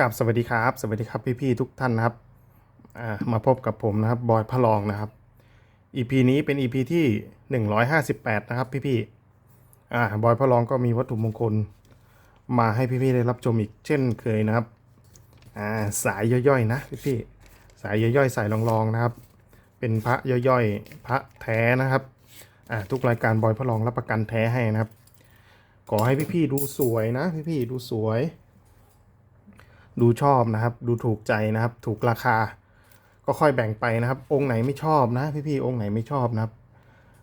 กับสวัสดีครับ สวัสดีครับพี่ๆทุกท่านนะครับมาพบกับผมนะครับบอยพะลองนะครับ EP นี้เป็น EP ที่ 158 นะครับพี่ๆอ่บอยพะลองก็มีวัตถุมงคล มาให้พี่ๆได้รับชมอีกเช่นเคยนะครับาสายย่อยๆนะพี่ๆสายย่อยๆสายรองๆนะครับ เป็นพระย่อยๆพระแท้นะครับทุกรายการบอยพะลองรับประกันแท้ให้นะครับ ขอให้พี่ๆดูสวยนะพี่ๆดูสวย ดูชอบนะครับ ดูถูกใจนะครับ ถูกราคา ก็ค่อยแบ่งไปนะครับ องค์ไหนไม่ชอบนะ พี่ๆองค์ไหนไม่ชอบนะครับ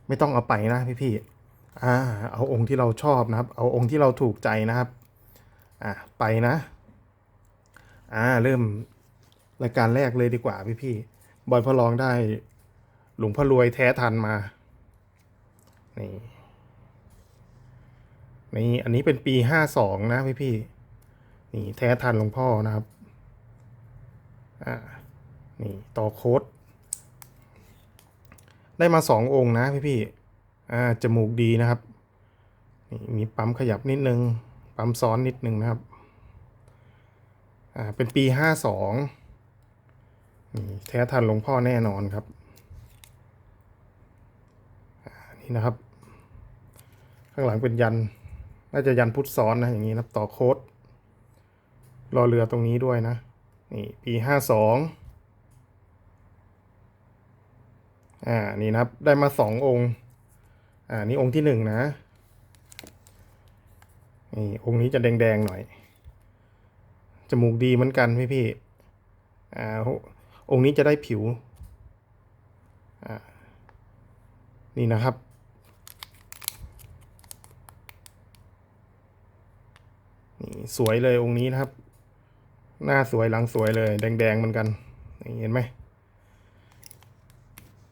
ไม่ต้องเอาไปนะพี่ๆอ่าเอาองค์ที่เราชอบนะครับ เอาองค์ที่เราถูกใจนะครับอ่าไปนะอ่าเริ่มรายการแรกเลยดีกว่าพี่ๆบอยพอลองได้ หลวงพ่อรวยแท้ทันมา นี่ นี่ อันนี้เป็นปีห้าสองนะพี่ๆ นี่แท้ทันหลวงพ่อนะครับ อ่า นี่ต่อโค้ด ได้มาสององค์นะพี่พี่อ่า จมูกดีนะครับ นี่มีปั๊มขยับนิดนึง ปั๊มซ้อนนิดนึงนะครับ อ่า เป็นปีห้าสองนี่แท้ทันหลวงพ่อแน่นอนครับ นี่นะครับ ข้างหลังเป็นยัน น่าจะยันพุทธซ้อนนะอย่างนี้นะต่อโค้ด รอเรือตรงนี้ด้วยนะ นี่ปีห้าสองอ่า นี่นะครับ ได้มาสององค์ อ่า นี่องค์ที่หนึ่งนะ นี่องค์นี้จะแดงๆหน่อย จมูกดีเหมือนกันพี่พี่ อ่า องค์นี้จะได้ผิว อ่า นี่นะครับนี่สวยเลยองค์นี้นะครับ หน้าสวยหลังสวยเลย แดงๆเหมือนกันนี่เห็นไหม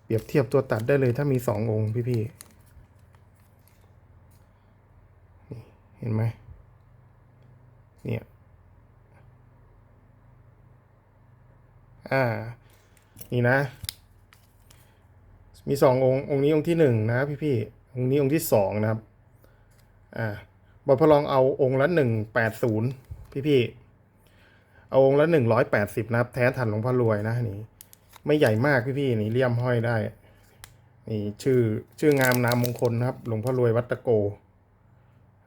เปรียบเทียบตัวตัดได้เลยถ้ามีสององค์พี่ๆเห็นไหมเนี่ยอ่า นี่นะ มีสององค์ องค์นี้องค์ที่หนึ่งนะพี่ๆองค์นี้องค์ที่สองนะครับ อ่าบอพอลองเอาองค์ละหนึ่งแปดศูนย์พี่พี่ๆ เอาองค์ละหนึ่งร้อยแปดสิบนะครับ แท้ทันหลวงพ่อรวยนะนี่ ไม่ใหญ่มากพี่พี่นี่เลี่ยมห้อยได้ นี่ชื่อชื่องามนามมงคลนะครับ หลวงพ่อรวยวัตะโก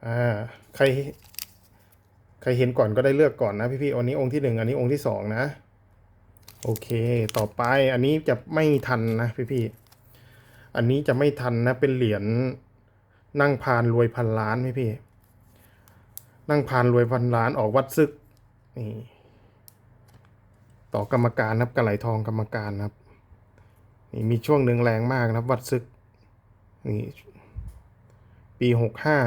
อ่า ใคร ใครเห็นก่อนก็ได้เลือกก่อนนะพี่พี่อันนี้องค์ที่หนึ่งอันนี้องค์ที่สองนะ โอเค ต่อไปอันนี้จะไม่ทันนะพี่พี่อันนี้จะไม่ทันนะ เป็นเหรียญนั่งพานรวยพันล้านพี่พี่ นั่งพานรวยพันล้านออกวัดซึกนี่ ต่อกรรมการนะครับกระไหลทองกรรมการนะครับนี่มีช่วงหนึ่งแรงมากนะครับ วัดซึกนี่ปีหกห้า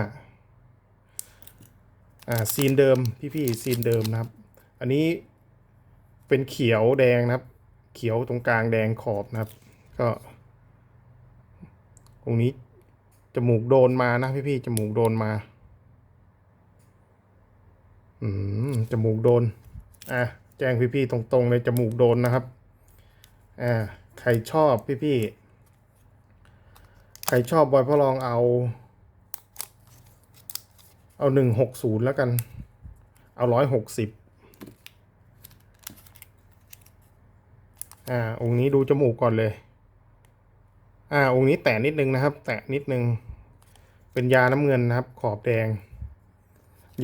อ่าซีนเดิมพี่ๆซีนเดิมนะครับ อันนี้เป็นเขียวแดงนะครับ เขียวตรงกลางแดงขอบนะครับ ก็ตรงนี้จมูกโดนมานะพี่ๆจมูกโดนมา อืมจมูกโดน อะ แจ้งพี่ๆตรงๆเลยจมูกโดนนะครับอ่าใครชอบพี่ๆใครชอบบอยพ่อลองเอา เอาหนึ่งหกศูนย์แล้วกัน เอาร้อยหกสิบอ่าองค์นี้ดูจมูกก่อนเลย อ่าองค์นี้แตะนิดนึงนะครับ แตะนิดนึง เป็นยาน้ำเงินนะครับ ขอบแดง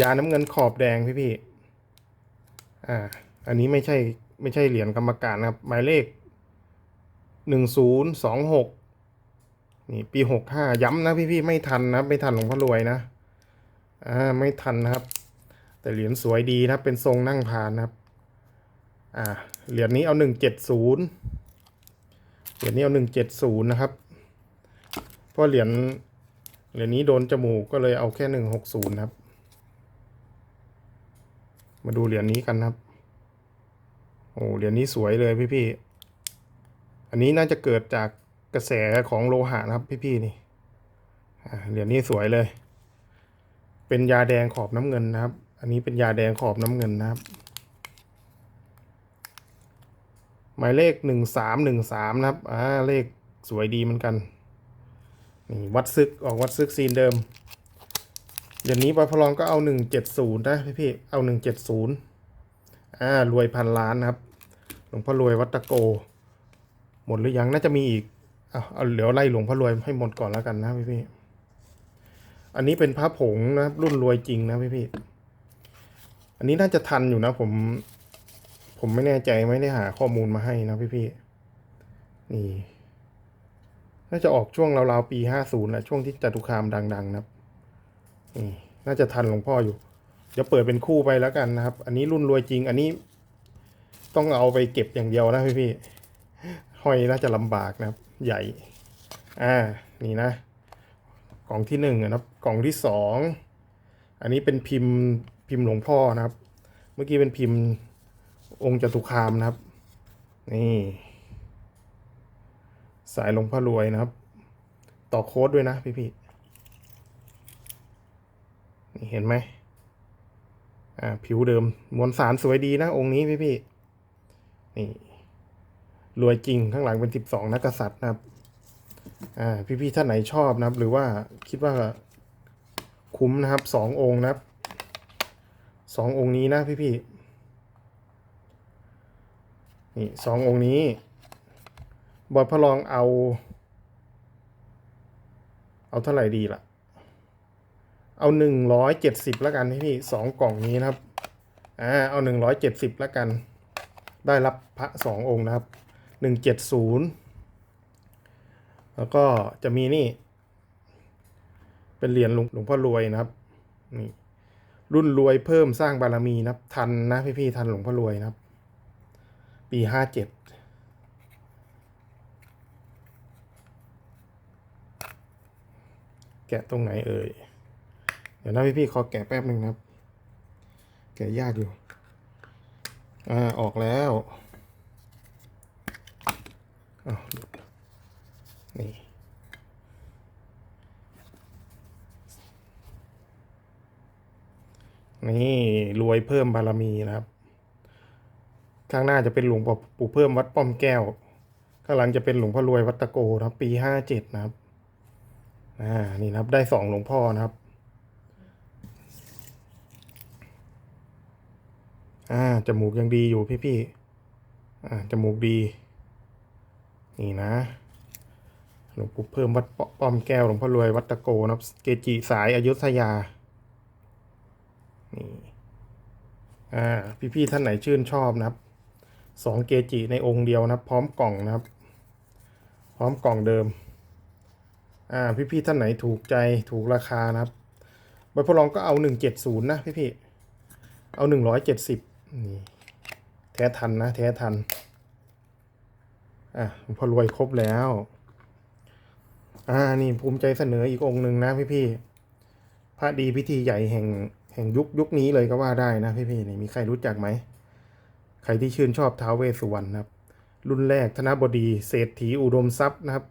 ยาน้ำเงินขอบแดงพี่พี่ๆอ่า อันนี้ไม่ใช่ไม่ใช่เหรียญกรรมการนะครับ หมายเลขหนึ่งศูนย์สองหกนี่ปีหกห้าย้ำนะพี่ๆไม่ทันนะไม่ทันหลวงพ่อรวยนะอ่าไม่ทันนะครับ แต่เหรียญสวยดีนะเป็นทรงนั่งพานนะครับอ่าเหรียญนี้เอาหนึ่งเจ็ดศูนย์เหรียญนี้เอาหนึ่งเจ็ดศูนย์นะครับเพราะเหรียญเหรียญนี้โดนจมูกก็เลยเอาแค่หนึ่งหกศูนย์ครับ มาดูเหรียญนี้กันนะครับ โอ้เหรียญนี้สวยเลยพี่พี่ๆอันนี้น่าจะเกิดจากกระแสของโลหะนะครับพี่พี่ๆนี่เหรียญนี้สวยเลย เป็นยาแดงขอบน้ำเงินนะครับ อันนี้เป็นยาแดงขอบน้ำเงินนะครับ หมายเลขหนึ่งสามหนึ่งสามนะครับอ่าเลขสวยดีเหมือนกันนี่วัดซึกออกวัดซึกซีนเดิมเดี๋ยวนี้ปอยพลองก็เอาหนึ่งเจ็ดศูนย์นะพี่พี่ๆเอาหนึ่งเจ็ดศูนย์ อ่ารวยพันล้านนะครับ หลวงพ่อรวยวัตะโก หมดหรือยังน่าจะมีอีกเอาเอาเดี๋ยวไล่หลวงพ่อรวยให้หมดก่อนแล้วกันนะพี่พี่อันนี้เป็นพระผงนะครับรุ่นรวยจริงนะพี่พี่อันนี้น่าจะทันอยู่นะ ผม ผมไม่แน่ใจไม่ได้หาข้อมูลมาให้นะพี่พี่นี่น่าจะออกช่วงราวๆปีห้าศูนย์แหละช่วงที่จตุคามดัง ๆ นะครับนี่น่าจะทันหลวงพ่ออยู่ เดี๋ยวเปิดเป็นคู่ไปแล้วกันนะครับ อันนี้รุ่นรวยจริง อันนี้ต้องเอาไปเก็บอย่างเดียวนะพี่พี่ห้อยน่าจะลำบากนะครับ ใหญ่ อ่า นี่นะ กล่องที่หนึ่งนะครับ กล่องที่สอง อันนี้เป็นพิมพ์พิมพ์หลวงพ่อนะครับ เมื่อกี้เป็นพิมพ์องค์จตุคามนะครับ นี่ สายหลวงพ่อรวยนะครับ ต่อโค้ดด้วยนะพี่พี่นี่เห็นไหม อ่าผิวเดิมมวลสารสวยดีนะองค์นี้พี่พี่นี่รวยจริงข้างหลังเป็นสิบสองนักกษัตริย์นะครับอ่าพี่พี่ท่านไหนชอบนะครับ หรือว่าคิดว่าคุ้มนะครับสององค์นะครับสององค์นี้นะพี่พี่นี่สององค์นี้ บอยพระลองเอา เอาเท่าไหร่ดีล่ะ เอาหนึ่งร้อยเจ็ดสิบแล้วกันพี่พี่สองกล่องนี้นะครับอ่าเอาหนึ่งร้อยเจ็ดสิบแล้วกัน ได้รับพระสององค์นะครับหนึ่งเจ็ดศูนย์แล้วก็จะมีนี่ เป็นเหรียญหลวงหลวงพ่อรวยนะครับนี่รุ่นรวยเพิ่มสร้างบารมีนะครับ ทันนะพี่พี่ทันหลวงพ่อรวยนะครับ ปีห้าเจ็ดแกะตรงไหนเอ่ย เดี๋ยวนะพี่พี่ๆขอแกะแป๊บหนึ่งนะครับ แกะยากอยู่ อ่า ออกแล้วอ้าวนี่ นี่ รวยเพิ่มบารมีนะครับ ข้างหน้าจะเป็นหลวงปู่ปู่เพิ่มวัดป้อมแก้ว ข้างหลังจะเป็นหลวงพ่อรวยวัดตะโกนะครับ ปีห้าเจ็ดนะครับ อ่า นี่นะครับ ได้สองหลวงพ่อนะครับ อ่าจมูกยังดีอยู่พี่ๆอ่าจมูกดี นี่นะหลวงปู่เพิ่มวัดป้อมแก้วหลวงพ่อรวยวัดตะโกนะครับเกจิสายอายุธยา นี่อ่าพี่ๆท่านไหนชื่นชอบนะครับสองเกจิในองค์เดียวนะครับ พร้อมกล่องนะครับ พร้อมกล่องเดิมอ่าพี่ๆท่านไหนถูกใจถูกราคานะครับใบพลองก็เอาหนึ่งเจ็ดศูนย์นะพี่ๆเอาหนึ่งร้อยเจ็ดสิบ นี่แท้ทันนะ แท้ทัน อะพอรวยครบแล้ว อ่า นี่ภูมิใจเสนออีกองค์หนึ่งนะพี่ๆพระดีพิธีใหญ่แห่งแห่งยุคยุคนี้เลยก็ว่าได้นะพี่ๆนี่มีใครรู้จักไหม ใครที่ชื่นชอบท้าวเวสสุวรรณครับ รุ่นแรกธนบดีเศรษฐีอุดมทรัพย์นะครับ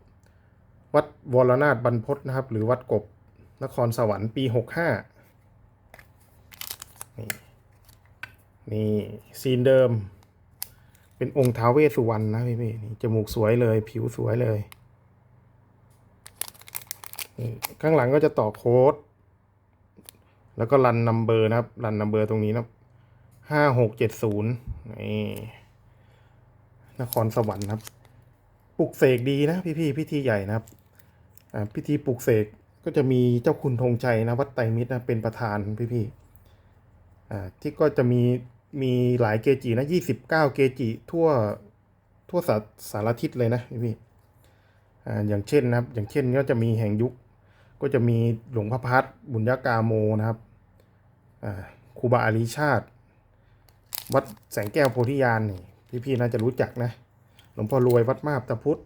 วัดวรนาถบรรพตนะครับ หรือวัดกบนครสวรรค์ปีหกห้านี่ นี่ ซีนเดิม เป็นองค์ท้าเวสุวรรณนะพี่พี่ๆนี่จมูกสวยเลย ผิวสวยเลยนี่ข้างหลังก็จะต่อโค้ด แล้วก็รันนัมเบอร์นะครับ รันนัมเบอร์ตรงนี้นะห้าหกเจ็ดศูนย์นี่นครสวรรค์ครับ ปลุกเสกดีนะพี่พี่ๆพิธีใหญ่นะครับอ่าพิธีปลุกเสกก็จะมีเจ้าคุณธงชัยนะวัดไตรมิตรนะเป็นประธานพี่พี่ๆอ่าที่ก็จะมี มีหลายเกจินะยี่สิบเก้าเกจิทั่วทั่วสาสารทิศเลยนะพี่พี่อ่าอย่างเช่นนะครับ อย่างเช่นก็จะมีแห่งยุค ก็จะมีหลวงพ่อพัดบุญญากาโมนะครับอ่าครูบาอาริชาติ วัดแสงแก้วโพธิญาณนี่พี่ๆน่าจะรู้จักนะ หลวงพ่อรวยวัดมาบตะพุธ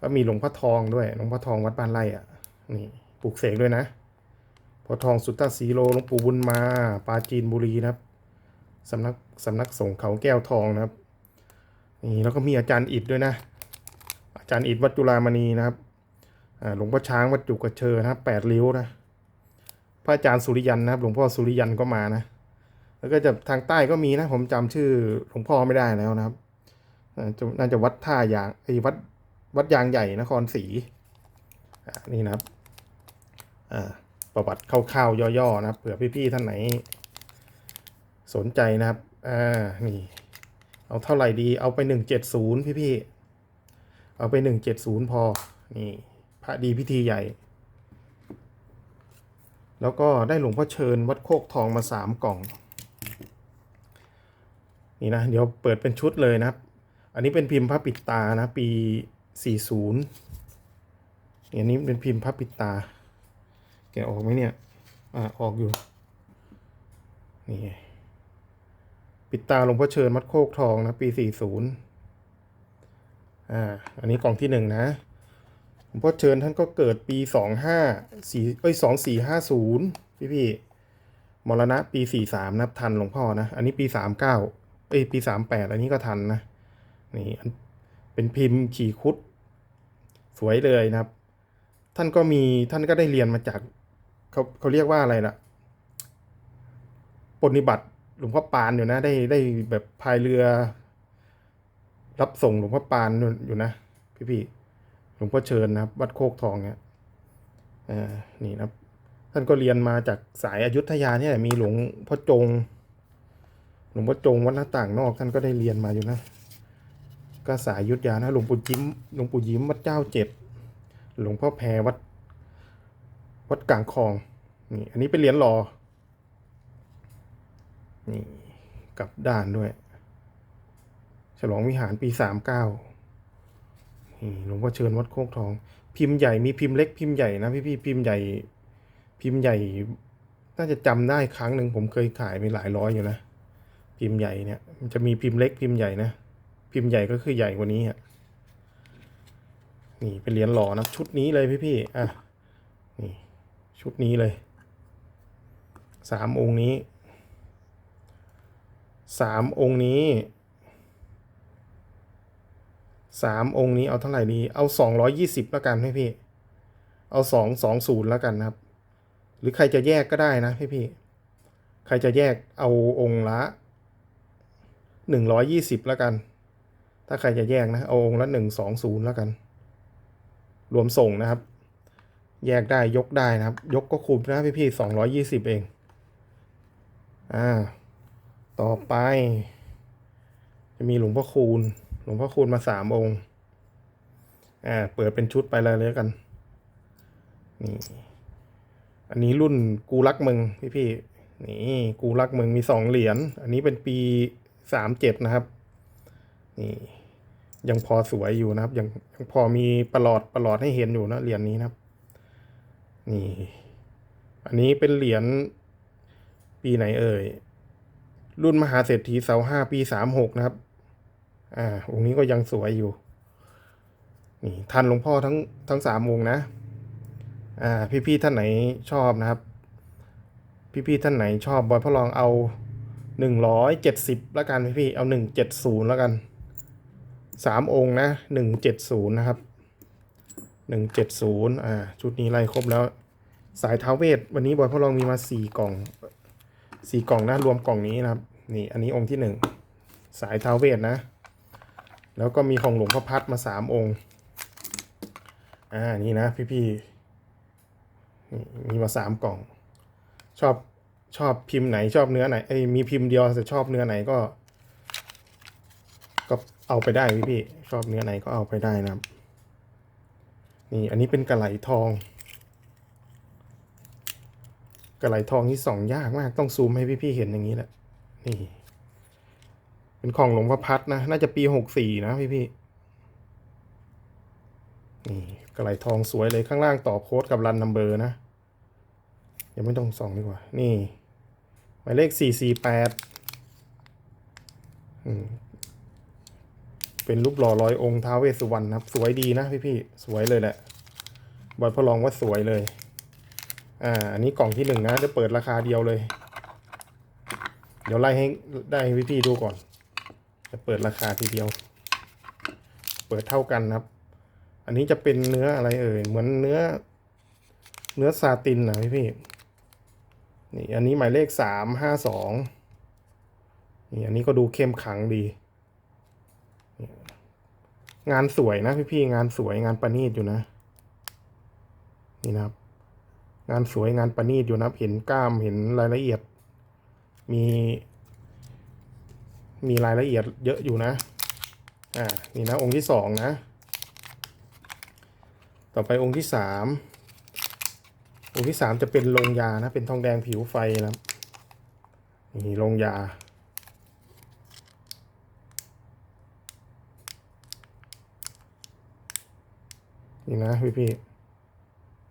ก็มีหลวงพ่อทองด้วยหลวงพ่อทองวัดบ้านไร่อะนี่ปลูกเสกด้วยนะพ่อทองสุตตสีโลหลวงปู่บุญมาปาจีนบุรีนะครับ สำนักสำนักสงฆ์เขาแก้วทองนะครับ นี่แล้วก็มีอาจารย์อิดด้วยนะ อาจารย์อิดวัดจุฬามณีนะครับหลวงพ่อช้างวัดจุกระเชอนะครับแปดริ้วนะพระอาจารย์สุริยันนะครับ หลวงพ่อสุริยันก็มานะ แล้วก็จะทางใต้ก็มีนะ ผมจำชื่อหลวงพ่อไม่ได้แล้วนะครับน่าจะวัดท่ายางไอ้วัดวัดยางใหญ่นครศรีนี่นะครับประวัติคร่าวๆย่อๆนะครับเผื่อพี่ๆท่านไหน สนใจนะครับ อ่า นี่ เอาเท่าไหร่ดี เอาไปหนึ่งเจ็ดศูนย์พี่พี่ๆเอาไปหนึ่งเจ็ดศูนย์พอ นี่ พระดีพิธีใหญ่ แล้วก็ได้หลวงพ่อเชิญวัดโคกทองมาสามกล่อง นี่นะ เดี๋ยวเปิดเป็นชุดเลยนะครับ อันนี้เป็นพิมพ์พระปิดตานะ ปีสี่ศูนย์อันนี้เป็นพิมพ์พระปิดตา แกออกไหมเนี่ย อ่า ออกอยู่ นี่ ปิดตาหลวงพ่อเชิญมัดโคกทองนะ ปีสี่ศูนย์อ่า อันนี้กล่องที่หนึ่งนะ หลวงพ่อเชิญท่านก็เกิดปีสองห้าสี่เอ้ยสองสี่ห้าศูนย์พี่พี่มรณะปีสี่สามนับทันหลวงพ่อนะ อันนี้ปีสามเก้าเอ้ย ปีสามแปดอันนี้ก็ทันนะ นี่เป็นพิมพ์ขี่คุด สวยเลยนะครับ ท่านก็มีท่านก็ได้เรียนมาจากเขาเขาเรียกว่าอะไรล่ะ ปฏิบัติ ลวงพ่อปานอยู่นะ ได้ได้แบบพายเรือ รับส่งหลวงพ่อปานอยู่นะพี่พี่ๆหลวงพ่อเชิญนะครับ วัดโคกทองเนี่ยอ่านี่นะครับ ท่านก็เรียนมาจากสายอายุธยาเนี่ยมีหลวงพ่อจง หลวงพ่อจงวัดหน้าต่างนอก ท่านก็ได้เรียนมาอยู่นะ ก็สายอยุธยานะหลวงปู่ยิ้มหลวงปู่ยิ้มวัดเจ้าเจ็ดหลวงพ่อแพรวัด วัดกลางคลองนี่อันนี้เป็นเหรียญหล่อ นี่กลับด้านด้วย ฉลองวิหารปีสามเก้านี่หลวงพ่อเชิญวัดโคกทอง พิมพ์ใหญ่มีพิมพ์เล็กพิมพ์ใหญ่นะพี่พี่ๆพิมพ์ใหญ่ พิมพ์ใหญ่น่าจะจำได้ครั้งหนึ่งผมเคยขายไปหลายร้อยอยู่นะพิมพ์ใหญ่เนี่ยมันจะมีพิมพ์เล็กพิมพ์ใหญ่นะพิมพ์ใหญ่ก็คือใหญ่กว่านี้อะนี่เป็นเหรียญหล่อนะชุดนี้เลยพี่พี่ๆอะนี่ชุดนี้เลยสามองค์นี้ สามองค์นี้สามองค์นี้เอาเท่าไหร่ดี เอาสองร้อยี่สิบแล้วกันพี่พี่ เอาสองสองศูนย์แล้วกันครับ หรือใครจะแยกก็ได้นะพี่พี่ ใครจะแยกเอาองค์ละหนึ่งร้อยี่สิบแล้วกัน ถ้าใครจะแยกนะ เอาองค์ละหนึ่งสองศูนย์แล้วกัน รวมส่งนะครับ แยกได้ยกได้นะครับ ยกก็คุ้มนะพี่พี่สองร้อยี่สิบเอง อ่า ต่อไป จะมีหลวงพ่อคูณ หลวงพ่อคูณมาสามองค์ อ่า เปิดเป็นชุดไปเลยเลยกัน นี่ อันนี้รุ่นกูรักมึงพี่พี่นี่กูรักมึงมีสองเหรียญ อันนี้เป็นปีสามเจ็ดนะครับ นี่ยังพอสวยอยู่นะครับ ยังยังพอมีประหลอดประหลอดให้เห็นอยู่นะเหรียญนี้นะครับ นี่ อันนี้เป็นเหรียญปีไหนเอ่ย รุ่นมหาเศรษฐีเสาห้าปีสามหกนะครับ อ่าองค์นี้ก็ยังสวยอยู่ นี่ทันหลวงพ่อทั้งทั้งสามองค์นะ อ่า พี่ๆท่านไหนชอบนะครับ พี่ๆท่านไหนชอบบอยพ่อลองเอาหนึ่งร้อยเจ็ดสิบแล้วกันพี่ๆเอาหนึ่งเจ็ดศูนย์แล้วกันสามองค์นะหนึ่งเจ็ดศูนย์นะครับหนึ่งเจ็ดศูนย์อ่าชุดนี้ไล่ครบแล้ว สายเท้าเวท วันนี้บอยพ่อลองมีมาสี่กล่องสี่กล่องนะรวมกล่องนี้นะครับ นี่อันนี้องค์ที่หนึ่งสายท้าวเวทนะ แล้วก็มีของหลวงพ่อพัดมาสามองค์อ่านี่นะพี่ๆนี่มีมาสามกล่อง ชอบชอบพิมพ์ไหนชอบเนื้อไหนเอ้มีพิมพ์เดียวแต่ชอบเนื้อไหนก็ ก็เอาไปได้พี่พี่ชอบเนื้อไหนก็เอาไปได้นะครับ นี่อันนี้เป็นกระไหลทองกระไหลทองที่ส่องยากมากต้องซูมให้พี่พี่ๆเห็นอย่างนี้แหละ นี่ เป็นของหลวงพ่อพัดนะ น่าจะปีหกสี่นะพี่พี่นี่กระไหลทองสวยเลยข้างล่างต่อโค้ดกับรันนัมเบอร์นะยังไม่ต้องส่องดีกว่า นี่หมายเลขสี่สี่แปดเป็นรูปหล่อร้อยองค์ท้าเวสสุวรรณครับ สวยดีนะพี่พี่สวยเลยแหละบอยพอลองว่าสวยเลย อ่า อันนี้กล่องที่หนึ่งนะจะเปิดราคาเดียวเลย ดี๋ยวไล่ให้ได้ให้พี่ๆดูก่อน จะเปิดราคาทีเดียว เปิดเท่ากันครับ อันนี้จะเป็นเนื้ออะไรเอ่ย เหมือนเนื้อ เนื้อซาตินนะพี่พี่ๆนี่อันนี้หมายเลขสามห้าสองนี่อันนี้ก็ดูเข้มขังดี งานสวยนะพี่พี่ๆงานสวยงานประณีตอยู่นะ นี่นะครับ งานสวยงานประณีตอยู่นะเห็นกล้ามเห็นรายละเอียด มี มีรายละเอียดเยอะอยู่นะ อ่า นี่นะองค์ที่สองนะ ต่อไปองค์ที่สามองค์ที่สามจะเป็นโรงยานะ เป็นทองแดงผิวไฟนะนี่โรงยา นี่นะพี่พี่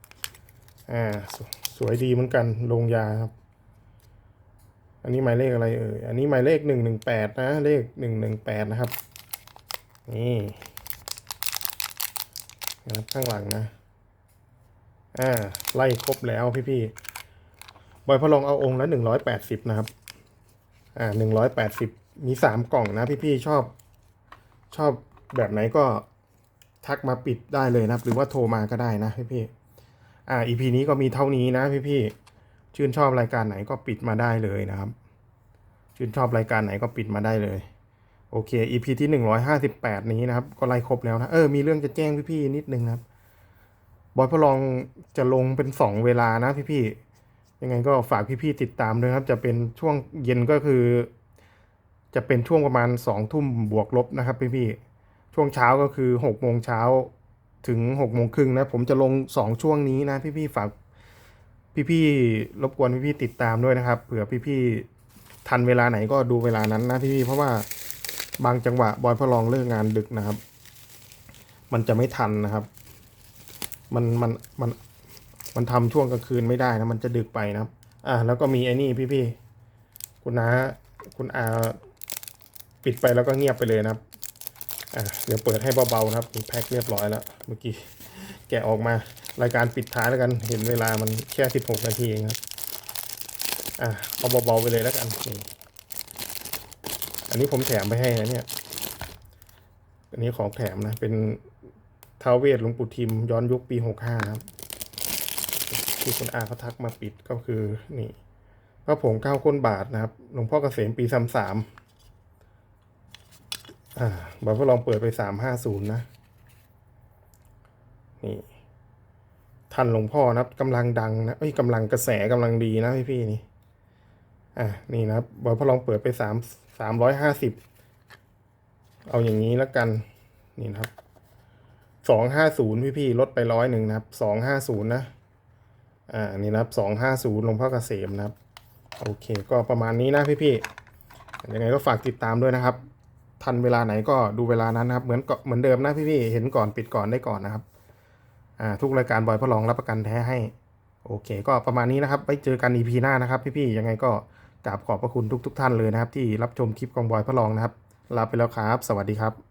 ๆอ่าสสวยดีเหมือนกันโรงยาครับ อันนี้หมายเลขอะไรเอ่ย อันนี้หมายเลขหนึ่งหนึ่งแปดนะ เลขหนึ่งหนึ่งแปดนะครับ นี่นะครับข้างหลังนะ อ่า ไล่ครบแล้วพี่ๆบอยพะลองเอาองค์ละหนึ่งร้อยแปดสิบนะครับ อ่าหนึ่งร้อยแปดสิบมีสามกล่องนะพี่ๆชอบ ชอบแบบไหนก็ทักมาปิดได้เลยนะครับ หรือว่าโทรมาก็ได้นะพี่ๆอ่า EP นี้ก็มีเท่านี้นะพี่ๆ ชื่นชอบรายการไหนก็ปิดมาได้เลยนะครับ ชื่นชอบรายการไหนก็ปิดมาได้เลย โอเค EP ที่หนึ่งร้อยห้าสิบแปดนี้นะครับ ก็ไล่ครบแล้วนะ เออ มีเรื่องจะแจ้งพี่ๆนิดนึงนะครับ บอยพลองจะลงเป็นสองเวลานะพี่ๆ ยังไงก็ฝากพี่ๆติดตามด้วยครับ จะเป็นช่วงเย็นก็คือ จะเป็นช่วงประมาณสองทุ่มบวกลบนะครับพี่ๆ ช่วงเช้าก็คือหกโมงเช้าถึงหกโมงครึ่งนะ ผมจะลงสองช่วงนี้นะพี่ๆ ฝาก พี่ๆรบกวนพี่ๆติดตามด้วยนะครับ เผื่อพี่ๆทันเวลาไหนก็ดูเวลานั้นนะพี่ๆเพราะว่าบางจังหวะบอยพลองเลิกงานดึกนะครับ มันจะไม่ทันนะครับ มันมันมันมันทำช่วงกลางคืนไม่ได้นะมันจะดึกไปนะครับ อ่า แล้วก็มีไอ้นี่พี่ๆคุณน้าคุณอาปิดไปแล้วก็เงียบไปเลยนะครับอ่าเดี๋ยวเปิดให้เบาๆนะครับแพ็คเรียบร้อยแล้ว เมื่อกี้แกะออกมา รายการปิดท้ายแล้วกันเห็นเวลามันแค่สิบหกนาทีเองครับ อ่าเอาเบาๆไปเลยแล้วกัน อันนี้ผมแถมไปให้นะเนี่ย อันนี้ของแถมนะ เป็นท้าวเวทหลวงปู่ทิม ย้อนยุคปีหกห้าครับ ที่คุณอาเขาทักมาปิดก็คือนี่พระผงเก้าก้นบาทนะครับหลวงพ่อเกษมปีสามสามอ่าบอยพลองเปิดไปสามห้าศูนย์นะ นี่ ทันหลวงพ่อนะครับกำลังดังนะเอ้ยกำลังกระแสกำลังดีนะพี่พี่นี่ อะนี่นะครับบอยพลองเปิดไปสามสามร้อยห้าสิบเอาอย่างนี้แล้วกันนี่นะครับสองห้าศูนย์พี่พี่ลดไปร้อยหนึ่งนะครับสองห้าศูนย์นะอ่านี่นะครับสองห้าศูนย์หลวงพ่อเกษมนะครับ โอเค ก็ประมาณนี้นะพี่พี่ยังไงก็ฝากติดตามด้วยนะครับ ทันเวลาไหนก็ดูเวลานั้นนะครับ เหมือนเหมือนเดิมนะพี่พี่เห็นก่อนปิดก่อนได้ก่อนนะครับ ทุกรายการบอยพระรองรับประกันแท้ให้ โอเค ก็ประมาณนี้นะครับไปเจอกันอีพีหน้านะครับ พี่ๆยังไงก็กราบขอบพระคุณทุกๆท่านเลยนะครับ ที่รับชมคลิปกองบอยพระรองนะครับ ลาไปแล้วครับ สวัสดีครับ